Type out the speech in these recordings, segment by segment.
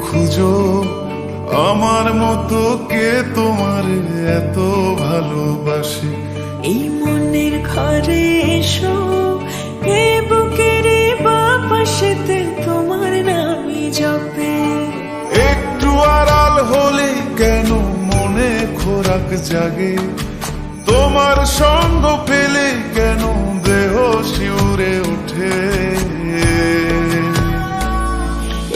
খুঁজো আমার মতো কে তোমার এত ভালোবাসে? এই মনের ঘরে এসো এ বুকের বাপাশেতে তোমার নামই জপে। একটু আড়াল হলে কেন মনে খোরাক জাগে? তোমার সঙ্গ পেলে কেন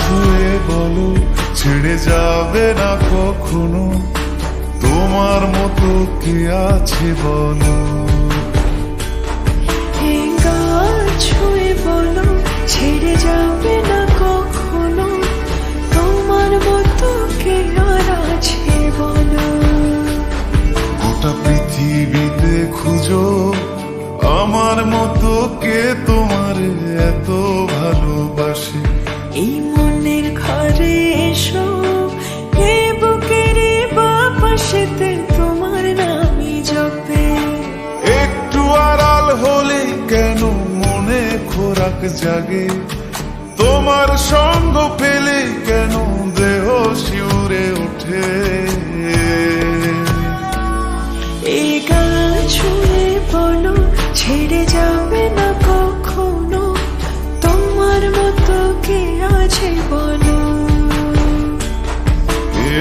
ছুঁয়ে বলো ছেড়ে যাবে না কখনো। তোমার মতো কে আছে বলো? ছুঁয়ে বলো ছেড়ে যাবে না কখনো। তোমার মতো কে আর আছে বলো? গোটা পৃথিবীতে খুঁজো আমার মতো কে তোমার এত ভালোবাসে? এই মনের ঘরে এসো এ বুকের বাপাশেতে তোমার নামই জপে। একটু আড়াল হলে কেন মনে খোরাক জাগে? তোমার সঙ্গ পেলে কেন দেহ শিউরে ওঠে? এই গান